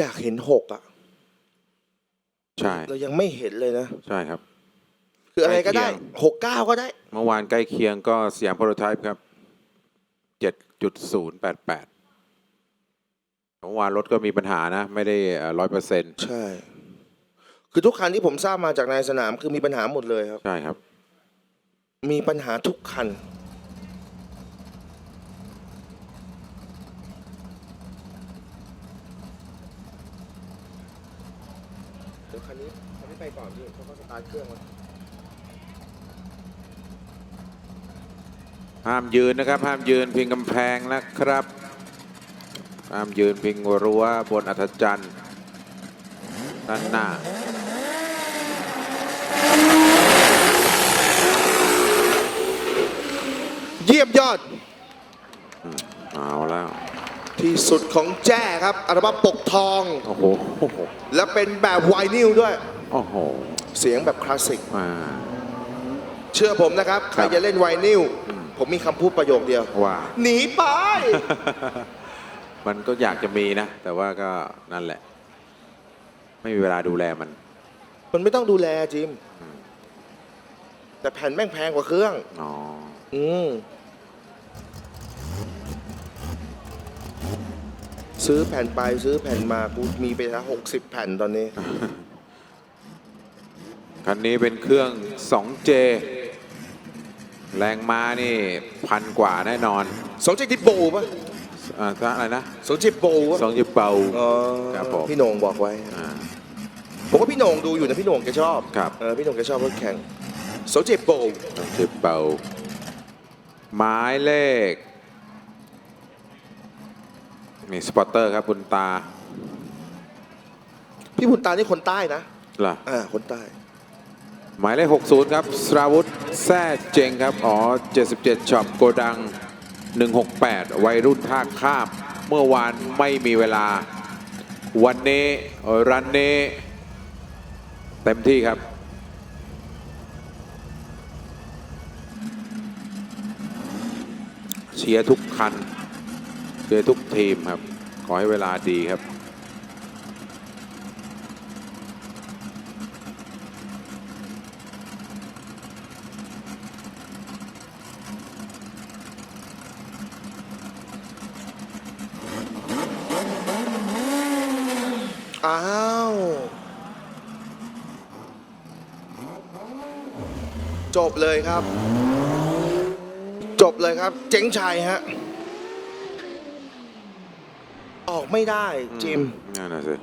อยากเห็นหกอะ ใช่ เรายังไม่เห็นเลยนะ ใช่ครับ คืออะไรก็ได้ใกล้เคียงหกเก้าก็ได้ เมื่อวานใกล้เคียงก็สยามโปรโตไทป์ครับ7.088เมื่อวานรถก็มีปัญหานะ ไม่ได้ร้อยเปอร์เซ็นต์ใช่ คือทุกคันที่ผมทราบมาจากนายสนามคือมีปัญหาหมดเลยครับ ใช่ครับ มีปัญหาทุกคัน ดี๋ยวคันนี้คันนี้ไปก่อนพี่เขาก็สตาร์ทเครื่องมาห้ามยืนนะครับ ห้ามยืนพิงกำแพงนะครับ ห้ามยืนพิงรั้วบนอัธจันทร์ด้านหน้าเยี่ยมยอดเอาแล้ว ที่สุดของแจ้ครับอัลบั้มปกทองโอ้โหและเป็นแบบไวนิลด้วย โอ้โหเสียงแบบคลาสสิกมาเชื่อผมนะครับ ใครครับจะเล่นไวนิลผมมีคำพูดประโยคเดียว ว่า หนีไป มันก็อยากจะมีนะ แต่ว่าก็นั่นแหละ ไม่มีเวลาดูแลมัน มันไม่ต้องดูแลจิม แต่แผ่นแม่งแพงกว่าเครื่อง อ๋อ อืม ซื้อแผ่นไปซื้อแผ่นมากูมีไปแล้วหกสิบแผ่นตอนนี้ คันนี้เป็นเครื่อง 2J แรงม้านี่พันกว่าแน่นอนสองเจ็ดทิปโบป่ะอ่าถ้าอะไรนะสองเจ็ดโบป่ะสองจิบเป่าอ๋อครับผมพี่โหน่งบอกไว้ อ่า ผมว่าพี่โหน่งดูอยู่นะพี่โหน่งแกชอบครับ เออพี่โหน่งแกชอบรถแข่งสองเจ็ดโบ สองจิบเป่าหมายเลข มีสปอตเตอร์ครับคุณตาพี่บุญตานี่คนใต้นะล่ะอ่าคนใต้ หมายเลข60 ครับสราวุธแซ่เจงครับ อ๋อ 77ช็อปโกดัง 168 วัยรุ่นท่าข้าม เมื่อวานไม่มีเวลา วันนี้รันนี้ เต็มที่ครับเชียร์ทุกคัน เชียทุกทีมครับ ขอให้เวลาดีครับ อ้าว จบเลยครับ จบเลยครับ เจ๊งชัยฮะ ออกไม่ได้จิม นั่นน่ะสิ